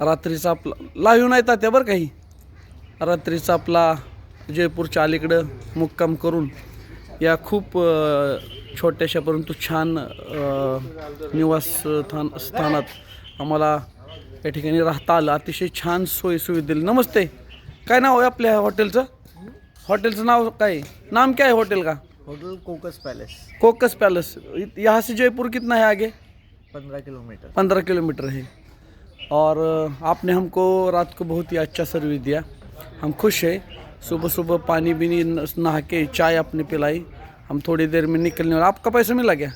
रात्रीचा आपला लाईव्ह नाही तात्या बरं काही. रात्रीचा आपला जयपूरच्या अलीकडं मुक्काम करून या खूप छोट्याशा परंतु छान निवास स्थान स्थानात आम्हाला या ठिकाणी राहता आलं. अतिशय छान सोयी सुविधा दिली. नमस्ते. काय नाव आहे आपल्या हॉटेलचं? हॉटेलचं नाव काय? नाम क्या है होटल का? होटल कोकस पैलेस. कोकस पैलेस. यहाँ से जयपुर कितना है आगे? पंद्रह किलोमीटर. पंद्रह किलोमीटर है और आपने हमको रात को बहुत ही अच्छा सर्विस दिया। हम खुश है। सुबह सुबह पानी भी नहा के चाय आपने पिलाई। हम थोड़ी देर में निकलने वाले। आपका पैसा मिला क्या?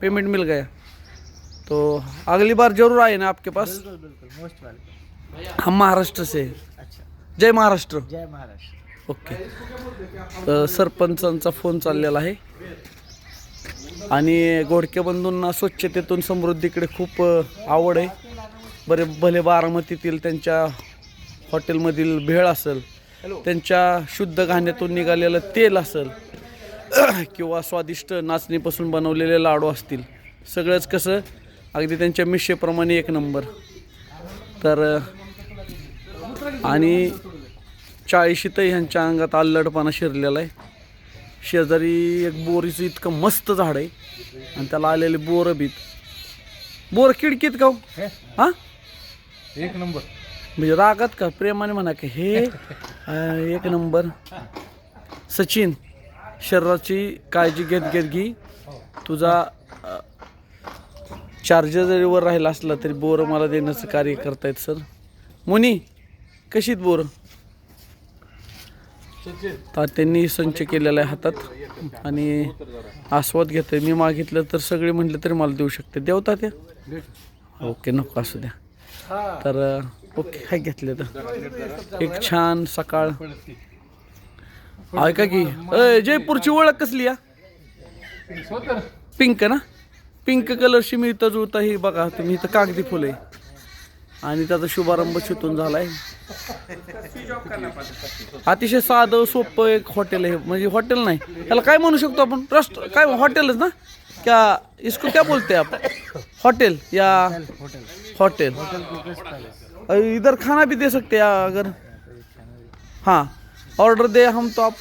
पेमेंट मिल गया। तो अगली बार जरूर आए ना आपके पास। बिल्कुल बिल्कुल मोस्ट वेलकम हम महाराष्ट्र से. अच्छा। जय महाराष्ट्र। जय महाराष्ट्र। ओके। सरपंचांचा फोन चाललेला आहे. आणि गोडके बंधूंना स्वच्छतेतून समृद्धीकडे खूप आवड आहे. बरे भले बारामतीतील त्यांच्या हॉटेलमधील भेळ असेल त्यांच्या शुद्ध घाण्यातून निघालेलं तेल असेल किंवा स्वादिष्ट नाचणीपासून बनवलेले लाडू असतील सगळंच कसं अगदी त्यांच्या मिशेप्रमाणे एक नंबर. तर आणि चाळीशीतही ह्यांच्या अंगात अल्लडपणा शिरलेला आहे. शेजारी एक बोरीचं इतकं मस्त झाड आहे आणि त्याला आलेले बोरं बीत. बोर किडकीत का हो? एक नंबर. म्हणजे रागात का? प्रेमाने म्हणा की हे अं, एक नंबर. सचिन शरीराची काळजी घेत घेत घे. तुझा चार्जर जरी वर राहिला असला तरी बोर मला देण्याचं कार्य करतायत सर मुनी कशीत बोर? तर त्यांनी संच केलेला आहे हातात आणि आस्वाद घेतोय. मी मागितलं तर सगळे म्हटलं तरी मला देऊ शकते. देवता त्या? ओके नको असू द्या. तर ओके काय घेतले तर? एक छान सकाळ. ऐका की अय, जयपूरची ओळख कसली या पिंक ना? पिंक कलरशी मिळता जुळता ही बघा तुम्ही इथं कागदी फुलं आहे. आणि त्याचा शुभारंभ चितून झालाय. अतिशय साधं सोपं एक हॉटेल आहे. म्हणजे हॉटेल नाही. त्याला काय म्हणू शकतो आपण? रस्ट काय हॉटेलच ना? क्या इसको क्या बोलते आपण हॉटेल या हॉटेल होटल। इधर खाना भी दे सकते हैं अगर। हाँ ऑर्डर दे हम तो आप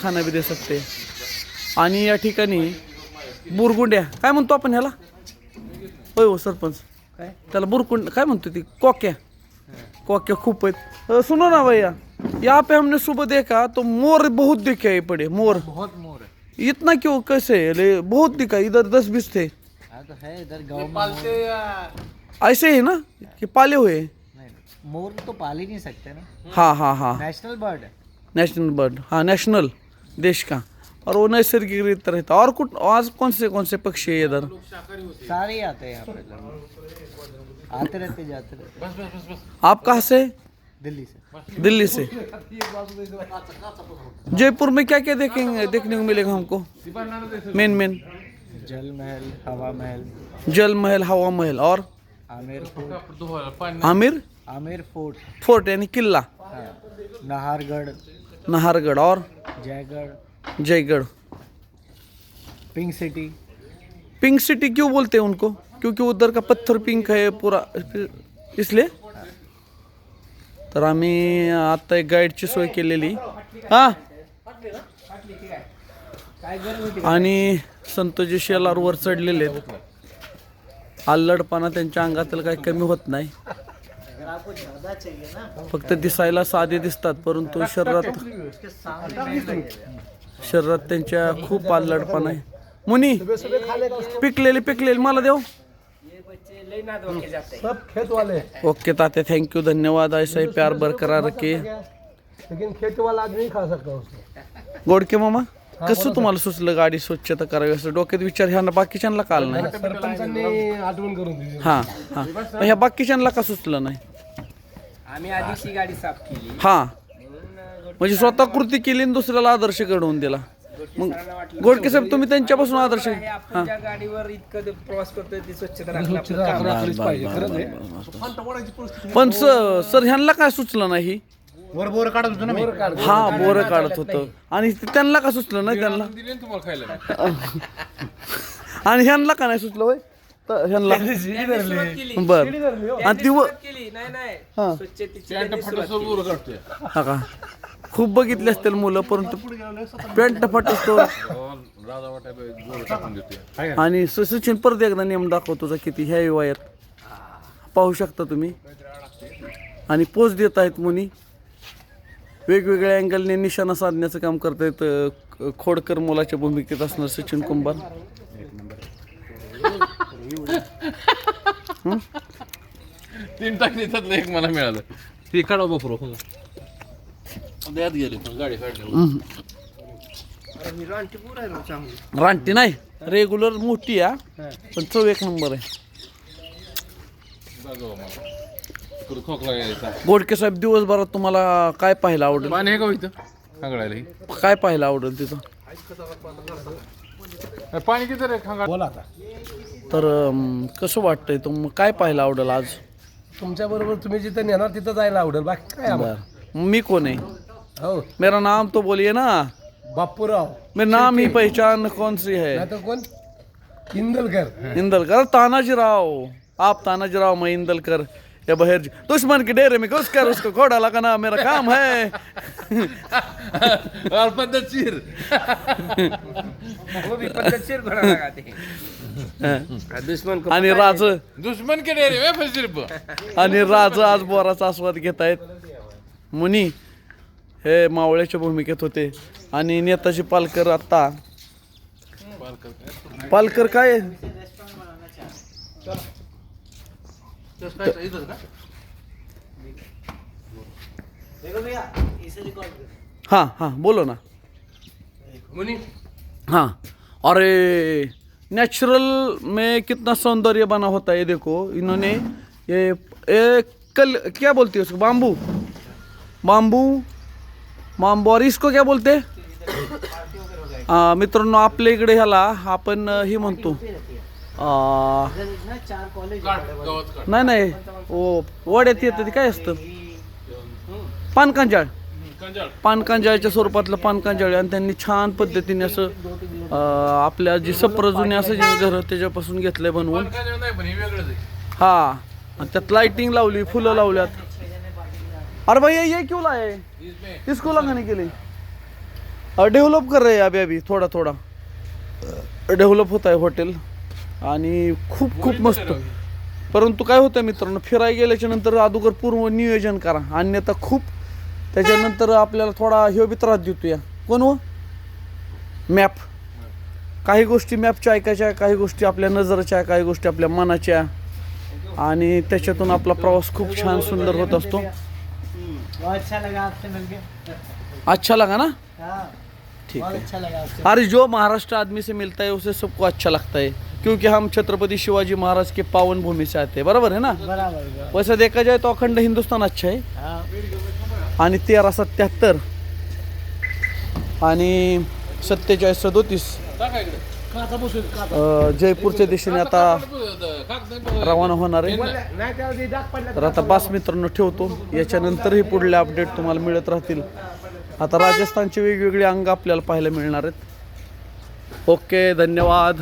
खाना भी दे सकते हैं। आणि या ठिकाणी बुरगुंड्या। काय म्हणतो आपण ह्याला? होय हो सरपंच। काय? त्याला बुरकुंड काय म्हणतो ती? कोक्या। कोक्या खूप आहेत. अ, सुनो ना भैया यहाँ पे हमने सुबह देखा तो मोर बहुत दिखे ये पड़े मोर। बहुत मोर है। इतना क्यों कैसे ले बहुत दिखा इधर दस बीस थे। हाँ तो है इधर गाँव में मोर। ऐसे ही ना कि पाले हुए हैं? नहीं मोर तो पाल ही नहीं सकते ना। हाँ हाँ हाँ। नेशनल बर्ड है। नेशनल बर्ड हाँ नेशनल देश का। और वो नैसर्गिक रीत रहता है और कुछ आज कौन से कौन से पक्षी है इधर? सारे आते हैं यहाँ पे। आते रहते जाते रहते। आप कहाँ से? दिल्ली से। दिल्ली से। जयपुर में क्या क्या देखेंगे देखने को मिलेगा हमको? मेन मेन जल महल हवा महल जल महल हवा महल और? Amer fort. Amir? Amer fort. Fort यानी किला हाँ. नाहरगढ़ नाहरगढ़ और? Jaigarh Jaigarh pink city. Pink city क्यों बोलते हैं उनको? क्योंकि उधर का पत्थर पिंक है पूरा इसलिए? तर आम्ही आता एक गाईडची सोय केलेली. हां? आणि संतोषी शेलारवर चढलेले आहेत. अल्लडपणा त्यांच्या अंगातील काही कमी होत नाही. फक्त दिसायला साधे दिसतात परंतु शरीरात शरीरात त्यांच्या खूप अल्लडपणा आहे. मुनी पिकलेले पिकलेले मला वाले। ओके तात्या थँक्यू धन्यवाद. ऐसा ही प्यार बरकरार रखे लेकिन खेत वाला आदमी नहीं खा सकता उसको। गोडके मामा? कसं तुम्हाला सुचलं गाडी स्वच्छता करावी असं? डोक्यात विचार ह्या बाकीच्यांना काल नाही. सरपंचांनी आठवण करून दिली. हां हां. मग ह्या बाकीच्यांना का सुचलं नाही? आम्ही आधीची गाडी साफ केली. हां. म्हणजे स्वतः कृती केली आणि दुसऱ्याला आदर्श घडवून दिला. मग गोडके साहेब तुम्ही त्यांच्यापासून आदर्श आपण ज्या गाडीवर इतकं ते प्रवास करतोय ती स्वच्छता पण सर सर ह्यांना काय सुचलं नाही? वर बोर काढत होतो ना मी. हा बोर काढत होतं. आणि ते त्यांना का सुचलं नाही त्यांना? आणि ह्यांना का नाही सुचलं होय? तर ह्यांना. बर. आणि ती व केली. नाही नाही. हा. हा का? खूप बघितले असतील मुलं परंतु पॅन्ट फाटतो आणि स- सचिन परत एकदा नियम दाखव तुझा किती ह्या वयात. पाहू शकता तुम्ही. आणि पोच देत आहेत मुनी. वेगवेगळ्या अँगलने निशाणा साधण्याचं काम करतायत अं, खोडकर मुलाच्या भूमिकेत असणार सचिन कुंभार. तीन टाकली त्यातलं एक मला मिळालं. ती काढा बफरो द्यात गेली गाडी काढली. ही रानटी नाही रेग्युलर मोठी आहे पण चव एक नंबर आहे. इकडं खोकला यायचा. गोडके साहेब दिवसभरात तुम्हाला काय पाहायला आवडेल? पाणी आहे का हो इथं? खांगडायला ही? काय पाहायला आवडेल तिथं? अरे पाणी किती रे खांगाळ? बोला आता. तर अं, कसं वाटतंय तुम काय पाहायला आवडेल आज? तुमच्या बरोबर तुम्ही जिथं नेणार तिथं जायला आवडेल. बाकी काय आम्हाला? बर. मी कौन है हो. मेरा नाम तो बोलिए ना. बापूराव मेरा नाम ही पहचान कौन सी है? नाही तर कोण इंदलकर. इंदलकर. तानाजी राव आप तानाजी राव मैं इंदलकर. ये बहेर जी दुश्मन के डेरे में घुस कर उसको घोड़ा लगाना मेरा काम है। और पद्धतशीर वो भी पद्धतशीर घोडा लगाते दुश्मन को आणि राज। दुश्मन के डेरे वे फसिर आणि राज आज बोराचा आस्वाद घेत आहेत। मुनी हे मावळ्याच्या भूमिकेत होते. आणि नेताजी पालकर आत्ता पालकर काय? हाँ हाँ बोलो ना। हाँ अरे नेचुरल में कितना सौंदर्य बना होता है ये देखो इन्होंने ये ये कल क्या बोलते हैं उसको? बाम्बू बाम्बू बाम्बू और इसको क्या बोलते हैं? मित्रांनो आपल्या इकडे ह्याला आपण अ, हे म्हणतो. आ, नाही नाही. ओ वड्यात येतं ते काय असतं? पानकांजाळ पानकांजाळच्या स्वरूपातलं पानकांजाळ आहे. आणि त्यांनी छान पद्धतीने असं अं, आपल्या जी सप्र जुने असं जे घर त्याच्यापासून घेतलंय बनवून. हे आहे. आणि त्यात लाइटिंग लावली फुलं लावल्यात. अरे भैया ये क्यों लाए इसको लगाने के लिए. डेव्हलप कर रहे हैं अभी अभी. थोडा थोडा. डेव्हलप होत आहे हॉटेल आणि खूप खूप मस्त. परंतु काय होतं मित्रांनो फिरायला गेल्याच्यानंतर अगोदर पूर्व नियोजन करा. अन्यथा खूप त्याच्यानंतर आपल्याला थोडा ह्यो बी त्रास देतो या कोण हो? मॅप. काही गोष्टी मॅपच्या ऐकायच्या काही गोष्टी आपल्या नजरेच्या काही गोष्टी आपल्या मनाच्या. आणि त्याच्यातून आपला प्रवास खूप छान सुंदर होत असतो. अच्छा लगा आपसे मिलके. अच्छा लगा ना? हाँ ठीक बहुत है। अच्छा लगा आपसे. अरे जो महाराष्ट्र आदमी से मिलता है उसे सबको अच्छा लगता है। क्योंकि हम छत्रपति शिवाजी महाराज के पावन भूमि से आते हैं बराबर है ना? बराबर वैसे देखा जाए तो अखंड हिंदुस्तान अच्छा है। आणि तेरा सत्याहत्तर आणि सत्तेचाळीस सदोतीस जयपूरच्या दिशेने आता रवाना होणार आहे. तर आता बास मित्रांनो ठेवतो. याच्यानंतरही पुढले अपडेट तुम्हाला मिळत राहतील. आता राजस्थानचे वेगवेगळे अंग आपल्याला पाहायला मिळणार आहेत. ओके धन्यवाद.